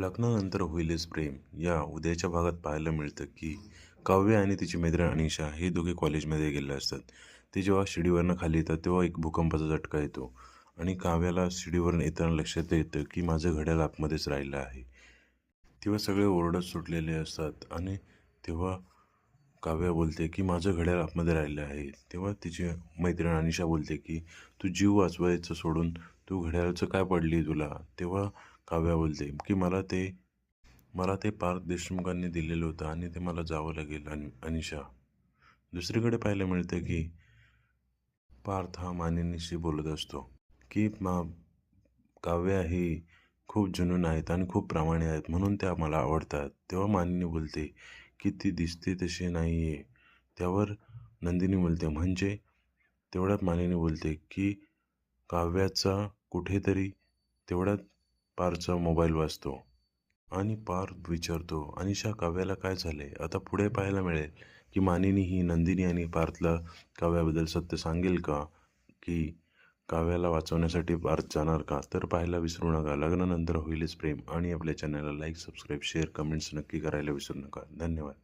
लग्नानंतर होईलच प्रेम. या उद्याच्या भागात पाहायला मिळतं की काव्य आणि तिची मैत्रीण अनिशा हे दोघे कॉलेजमध्ये गेले असतात. ते जेव्हा शिडीवरनं खाली येतात तेव्हा एक भूकंपाचा झटका येतो आणि काव्याला शिडीवरून येताना लक्षात येतं की माझं घड्याळ आतमध्येच राहिलं आहे. तेव्हा सगळे ओरडत सुटलेले असतात आणि तेव्हा काव्या बोलते की माझं घड्याळ आतमध्ये राहिलं आहे तेव्हा तिची मैत्रीण अनिशा बोलते की तू जीव वाचवायचं सोडून तू घड्याळाचं काय पडली तुला? तेव्हा काव्या बोलते की मला ते मला ते पार्थ देशमुखांनी दिलेलं होतं आणि ते मला जावं लागेल आणि अनिशा. दुसरीकडे पाहायला मिळतं की पार्थ हा मानिनीशी बोलत असतो की मा काव्या ही खूप जुनून आहेत आणि खूप प्रामाणिक आहेत म्हणून त्या मला आवडतात. तेव्हा मानिनी बोलते की ती दिसते तशी नाही आहे त्यावर नंदिनी बोलते म्हणजे? तेवढ्यात मानिनी बोलते की काव्याचा कुठेतरी तेवढ्यात पारचा मोबाईल वाजतो आणि पार विचारतो अनिशा काव्याला काय झाले आता पुढे पाहायला मिळेल की मानिनी ही नंदिनी आणि पार्थला काव्याबद्दल सत्य सांगेल का? की काव्याला वाचवण्यासाठी पार्थ जाणार का? तर पाहायला विसरू नका. लग्नानंतर होईलच प्रेम. आणि आपल्या चॅनलला लाईक सबस्क्राईब शेअर कमेंट्स नक्की करायला विसरू नका. धन्यवाद.